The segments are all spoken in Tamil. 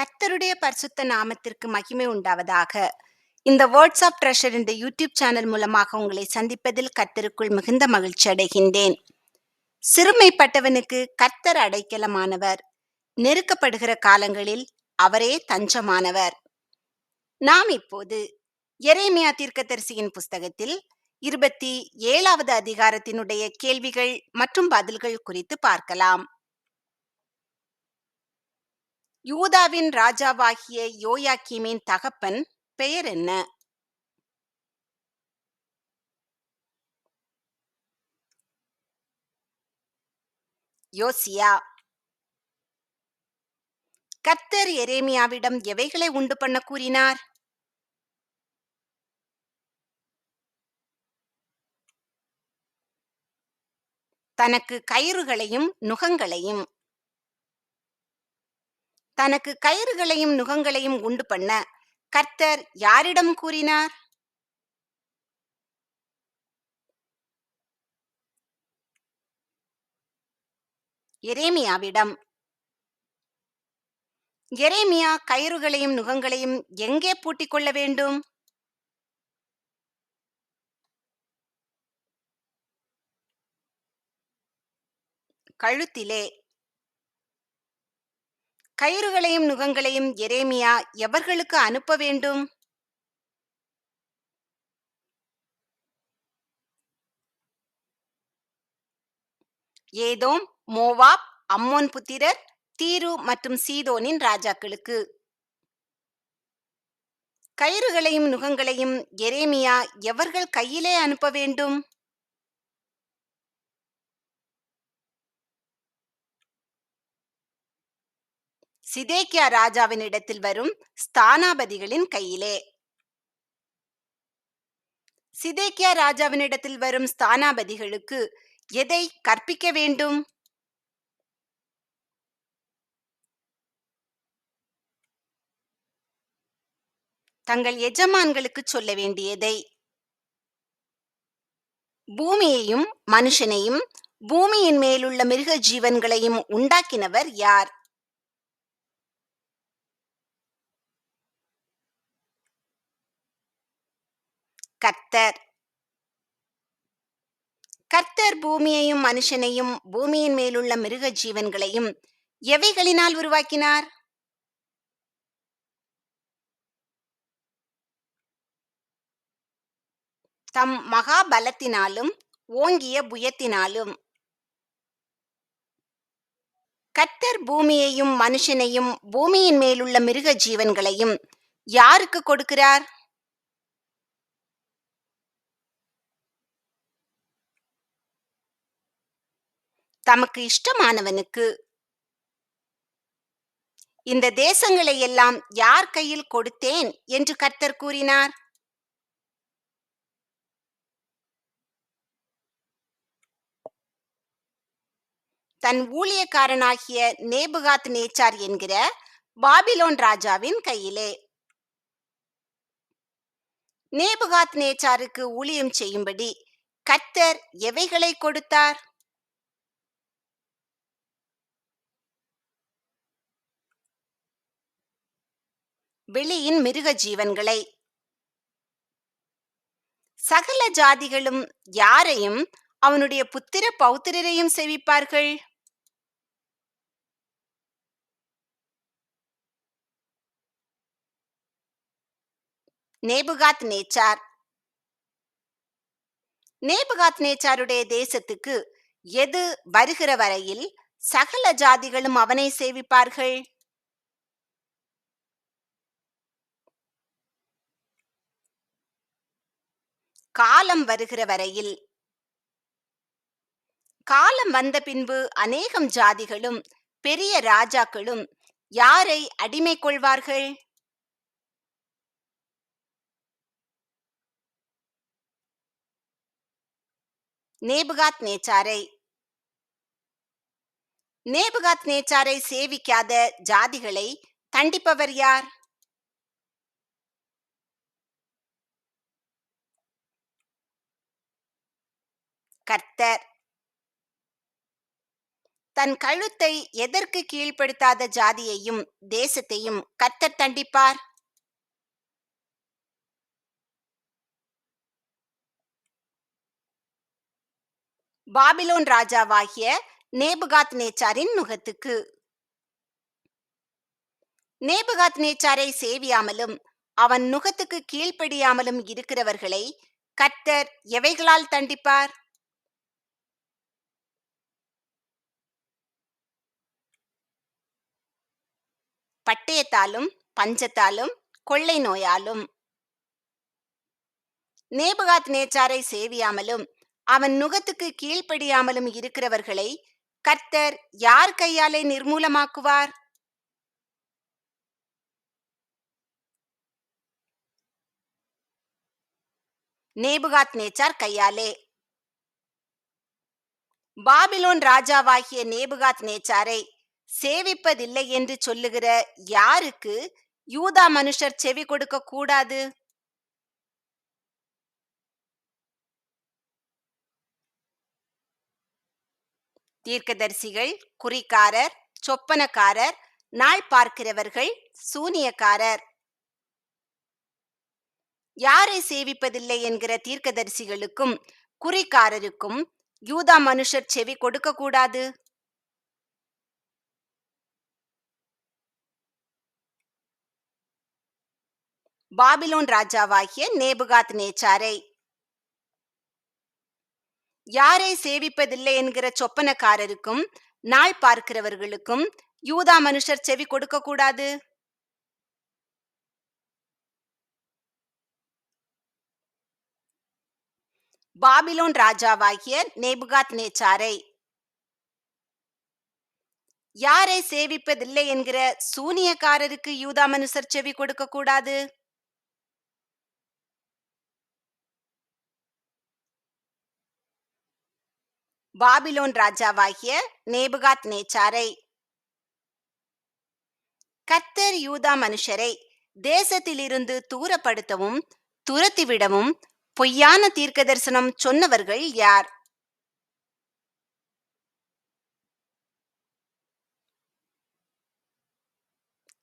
கர்த்தருடைய பரிசுத்த நாமத்திற்கு மகிமை உண்டாவதாக. இந்த வேர்ட்ஸ் ஆஃப் ட்ரெஷர் இந்த யூடியூப் சேனல் மூலமாக உங்களை சந்திப்பதில் கர்த்தருக்குள் மிகுந்த மகிழ்ச்சி அடைகின்றேன். சிறுமைப்பட்டவனுக்கு கர்த்தர் அடைக்கலமானவர். நெருக்கப்படுகிற காலங்களில் அவரே தஞ்சமானவர். நாம் இப்போது எரேமியா தீர்க்கதரிசியின் புஸ்தகத்தில் இருபத்தி ஏழாவது அதிகாரத்தினுடைய கேள்விகள் மற்றும் பதில்கள் குறித்து பார்க்கலாம். யூதாவின் ராஜாவாகிய யோயாக்கீமின் தகப்பன் பெயர் என்ன? யோசியா. கர்த்தர் எரேமியாவிடம் எவைகளை உண்டு பண்ண கூறினார்? தனக்கு கயிறுகளையும் நுகங்களையும். தனக்கு கயிறுகளையும் நுகங்களையும் உண்டு பண்ண கர்த்தர் யாரிடம் கூறினார்? எரேமியாவிடம். எரேமியா கயிறுகளையும் நுகங்களையும் எங்கே பூட்டிக் கொள்ள வேண்டும்? கழுத்திலே. கயிறுகளையும் நுகங்களையும் எரேமியா எவர்களுக்கு அனுப்ப வேண்டும்? ஏதோம் மோவாப் அம்மோன் புத்திரர் தீரு மற்றும் சீதோனின் ராஜாக்களுக்கு. கயிறுகளையும் நுகங்களையும் எரேமியா எவர்கள் கையிலே அனுப்ப வேண்டும்? சிதேக்கியா ராஜாவினிடத்தில் வரும் ஸ்தானாபதிகளின் கையிலே. சிதேக்கியா ராஜாவினிடத்தில் வரும் ஸ்தானாபதிகளுக்கு எதை கற்பிக்க வேண்டும்? தங்கள் எஜமான்களுக்கு சொல்ல வேண்டியதை. பூமியையும் மனுஷனையும் பூமியின் மேலுள்ள மிருக ஜீவன்களையும் உண்டாக்கினவர் யார்? கர்த்தர். கர்த்தர் பூமியையும் மனுஷனையும் பூமியின் மேலுள்ள மிருக ஜீவன்களையும் எவைகளினால் உருவாக்கினார்? தம் மகாபலத்தினாலும் ஓங்கிய புயத்தினாலும். கர்த்தர் பூமியையும் மனுஷனையும் பூமியின் மேலுள்ள மிருக ஜீவன்களையும் யாருக்கு கொடுக்கிறார்? தமக்கு இஷ்டமானவனுக்கு. இந்த தேசங்களை எல்லாம் யார் கையில் கொடுத்தேன்? என்று கர்த்தர் கூறினார். தன் ஊழியக்காரனாகிய நேபுகாத் நேச்சார் என்கிற பாபிலோன் ராஜாவின் கையிலே. நேபுகாத் நேச்சாருக்கு ஊழியம் செய்யும்படி கர்த்தர் எவைகளை கொடுத்தார்? வெளியின் மிருக ஜீவன்களை. சகல ஜாதிகளும் யாரையும் அவனுடைய புத்திர பௌத்திரரையும் செவிப்பார்கள்? நேபுகாத் நேச்சார் நேபுகாத் நேச்சாருடைய தேசத்துக்கு எது வருகிற வரையில் சகல ஜாதிகளும் அவனை சேவிப்பார்கள்? காலம் வருகிற வரையில். காலம் வந்த பின்பு அநேகம் ஜாதிகளும் பெரிய ராஜாக்களும் யாரை அடிமை கொள்வார்கள்? நேபுகாத் நேச்சாரை. நேபுகாத் நேச்சாரை சேவிக்காத ஜாதிகளை தண்டிப்பவர் யார்? கர்த்தர். தன் கழுத்தை எதற்கு கீழ்ப்படுத்தாத ஜாதியையும் தேசத்தையும் கர்த்தர் தண்டிப்பார்? பாபிலோன் ராஜாவாகிய நேபுகாத் நேச்சாரின் நுகத்துக்கு நேபுகாத் நேச்சாரை சேவியாமலும் அவன் நுகத்துக்கு கீழ்ப்படியாமலும் இருக்கிறவர்களை கர்த்தர் எவைகளால் தண்டிப்பார்? பட்டயத்தாலும் பஞ்சத்தாலும் கொள்ளை நோயாலும். நேபுகாத் நேச்சாரை சேவியாமலும் அவன் நுகத்துக்கு கீழ்ப்படியாமலும் இருக்கிறவர்களை கர்த்தர் யார் கையாலே நிர்மூலமாக்குவார்? நேபுகாத் நேச்சார் கையாலே. பாபிலோன் ராஜாவாகிய நேபுகாத் நேச்சாரை சேவிப்பதில்லை என்று சொல்லுகிற யாருக்கு யூதா மனுஷர் செவி கொடுக்க கூடாது? தீர்க்கதரிசிகள் குறிக்காரர் சொப்பனக்காரர் நாள் பார்க்கிறவர்கள் சூனியக்காரர். யாரை சேவிப்பதில்லை என்கிற தீர்க்கதரிசிகளுக்கும் குறிக்காரருக்கும் யூதா மனுஷர் செவி கொடுக்க கூடாது? பாபிலோன் ராஜாவாகிய நேபுகாத் நேச்சாரை. யாரை சேவிப்பதில்லை என்கிற சொப்பனக்காரருக்கும் நாள் பார்க்கிறவர்களுக்கும் யூதா மனுஷர் செவி கொடுக்க கூடாது? பாபிலோன் ராஜாவாகிய நேபுகாத் நேச்சாரை. யாரை சேவிப்பதில்லை என்கிற சூனியக்காரருக்கு யூதா மனுஷர் செவி கொடுக்க கூடாது? பாபிலோன் ராஜாவாகிய நேபுகாத் நேச்சாரை கர்த்தர் யூதா மனுஷரை தேசத்திலிருந்து தூரப்படுத்தவும் துரத்திவிடவும் பொய்யான தீர்க்க தரிசனம் சொன்னவர்கள் யார்?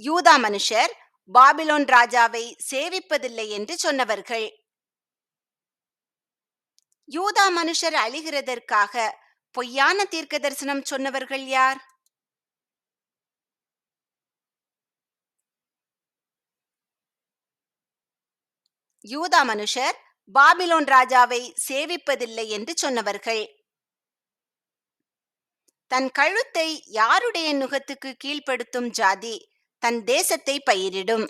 யூதா மனுஷர் பாபிலோன் ராஜாவை சேவிப்பதில்லை என்று சொன்னவர்கள். யூதா மனுஷர் அழிகிறதற்காக பொய்யான தீர்க்க தரிசனம் சொன்னவர்கள் யார்? யூதா மனுஷர் பாபிலோன் ராஜாவை சேவிப்பதில்லை என்று சொன்னவர்கள். தன் கழுத்தை யாருடைய நுகத்துக்கு கீழ்ப்படுத்தும் ஜாதி தன் தேசத்தை பயிரிடும்.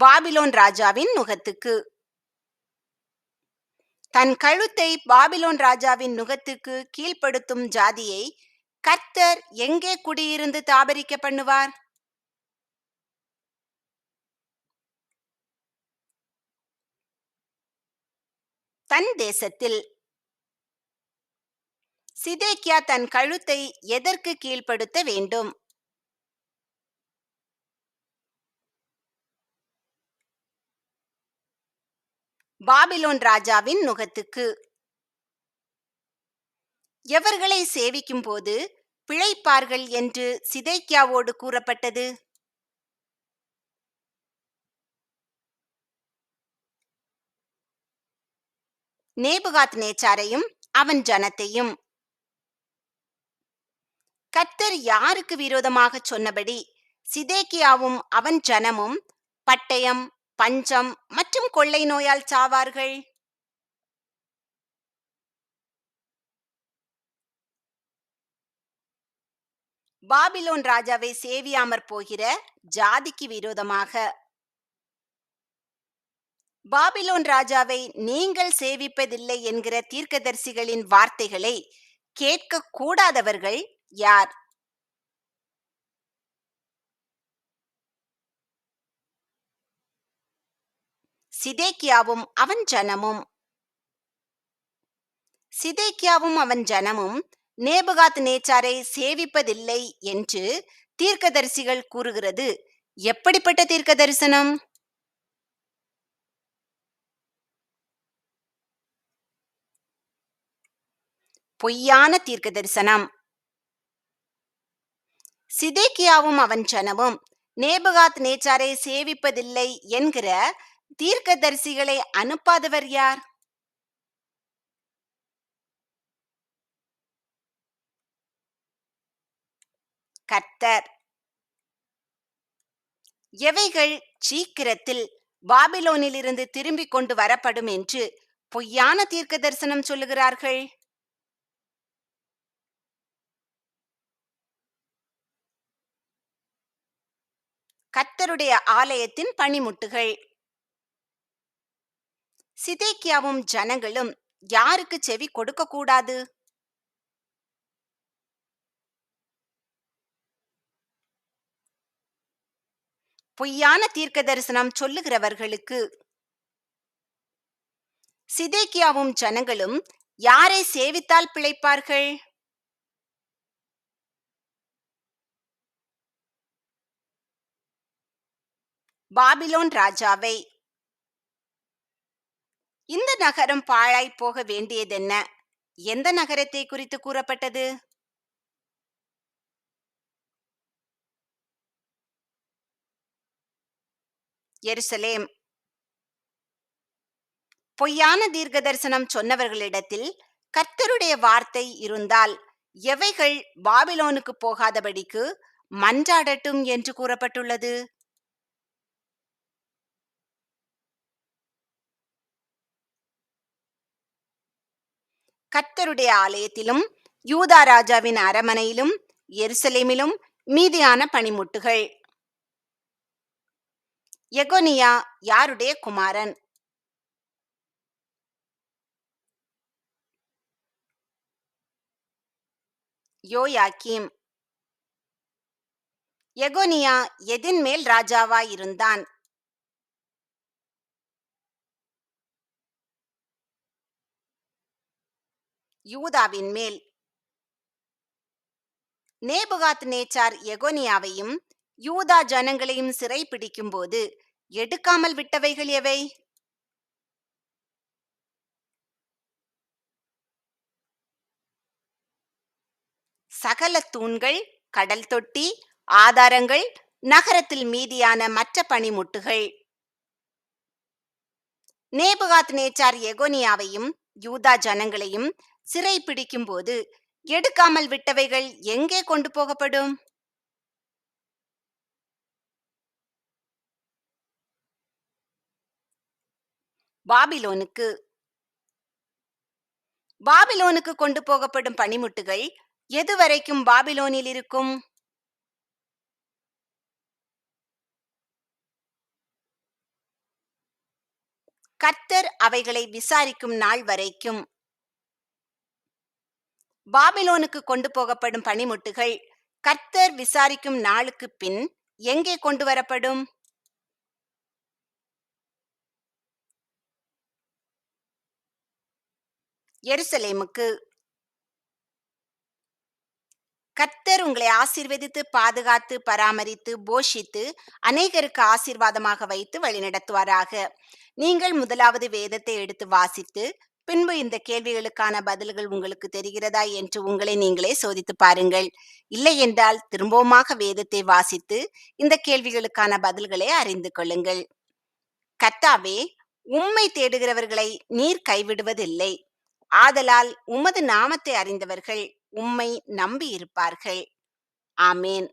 பாபிலோன் ராஜாவின் நுகத்துக்கு தன் கழுத்தை பாபிலோன் ராஜாவின் நுகத்துக்கு கீழ்ப்படுத்தும் ஜாதியை கர்த்தர் எங்கே குடியிருந்து தாபரிக்க பண்ணுவார்? தன் தேசத்தில். சிதேக்கியா தன் கழுத்தை எதற்கு கீழ்ப்படுத்த வேண்டும்? பாபிலோன் ராஜாவின் நுகத்துக்கு எவர்களை சேவிக்கும் போது பிழைப்பார்கள் என்று சிதைக்கியாவோடு கூறப்பட்டது? நேபுகாத் நேச்சாரையும் அவன் ஜனத்தையும். கர்த்தர் யாருக்கு விரோதமாக சொன்னபடி சிதேக்கியாவும் அவன் ஜனமும் பட்டயம் பஞ்சம் மற்றும் கொள்ளை நோயால் சாவார்கள். பாபிலோன் ராஜாவை சேவியாமற் போகிற ஜாதிக்கு விரோதமாக. பாபிலோன் ராஜாவை நீங்கள் சேவிப்பதில்லை என்கிற தீர்க்கதரிசிகளின் வார்த்தைகளை கேட்க கூடாதவர்கள் யார்? சிதேக்கியாவும் அவன் ஜனமும். சிதேக்கியாவும் அவன் ஜனமும் நேபகாத் நேச்சாரை சேவிப்பதில்லை என்று தீர்க்கதரிசிகள் கூறுகிறது. எப்படிப்பட்ட தீர்க்க தரிசனம் பொய்யான தீர்க்க தரிசனம் சிதேக்கியாவும் அவன் ஜனமும் நேபகாத் நேச்சாரை சேவிப்பதில்லை என்கிற தீர்க்கதரிசிகளை அனுப்பாதவர் யார்? கர்த்தர். எவைகள் சீக்கிரத்தில் பாபிலோனிலிருந்து திரும்பிக் கொண்டு வரப்படும் என்று பொய்யான தீர்க்க தரிசனம் சொல்லுகிறார்கள்? கர்த்தருடைய ஆலயத்தின் பணிமுட்டுகள். சிதேக்கியாவும் ஜனங்களும் யாருக்கு செவி கொடுக்க கூடாது? பொய்யான தீர்க்க தரிசனம் சொல்லுகிறவர்களுக்கு சிதேக்கியாவும் ஜனங்களும் யாரை சேவித்தால் பிழைப்பார்கள்? பாபிலோன் ராஜாவை இந்த நகரம் பாழாய் போக வேண்டியதென்ன? எந்த நகரத்தை குறித்து கூறப்பட்டது? எருசலேம். பொய்யான தீர்க்க தரிசனம் சொன்னவர்களிடத்தில் கர்த்தருடைய வார்த்தை இருந்தால் எவைகள் பாபிலோனுக்கு போகாதபடிக்கு மன்றாடட்டும் என்று கூறப்பட்டுள்ளது. கர்த்தருடைய ஆலயத்திலும் யூதா ராஜாவின் அரமனையிலும் எருசலேமிலும் மீதியான பணிமுட்டுகள். எகோனியா யாருடைய குமாரன்? யோயாக்கீம். எகோனியா எதின் மேல் ராஜாவாயிருந்தான். யூதாவின் மேல். நேபுகாத் நேச்சார் எகோனியாவையும் யூதா ஜனங்களையும் சிறை பிடிக்கும்போது எடுக்காமல் விட்டவைகள் எவை? சகல தூண்கள் கடல் தொட்டி ஆதாரங்கள் நகரத்தில் மீதியான மற்ற பணிமுட்டுகள். நேபுகாத் நேச்சார் எகோனியாவையும் யூதா ஜனங்களையும் சிறை பிடிக்கும்போது எடுக்காமல் விட்டவைகள் எங்கே கொண்டு போகப்படும்? பாபிலோனுக்கு பாபிலோனுக்கு கொண்டு போகப்படும் பனிமுட்டுகள் எதுவரைக்கும் பாபிலோனில் இருக்கும்? கர்த்தர் அவைகளை விசாரிக்கும் நாள் வரைக்கும். பாபிலோனுக்கு கொண்டு போகப்படும் பனிமுட்டுகள் கர்த்தர் விசாரிக்கும் நாளுக்கு பின் எங்கே கொண்டு வரப்படும்? எருசலேமுக்கு. கர்த்தர் உங்களை ஆசீர்வதித்து பாதுகாத்து பராமரித்து போஷித்து அநேகருக்கு ஆசீர்வாதமாக வைத்து வழிநடத்துவாராக. நீங்கள் முதலாவது வேதத்தை எடுத்து வாசித்து பின்பு இந்த கேள்விகளுக்கான பதில்கள் உங்களுக்கு தெரிகிறதா என்று உங்களை நீங்களே சோதித்து பாருங்கள். இல்லை என்றால் திரும்பவுமாக வேதத்தை வாசித்து இந்த கேள்விகளுக்கான பதில்களை அறிந்து கொள்ளுங்கள். கர்த்தாவே உம்மை தேடுகிறவர்களை நீர் கைவிடுவதில்லை. ஆதலால் உமது நாமத்தை அறிந்தவர்கள் உம்மை நம்பியிருப்பார்கள். ஆமேன்.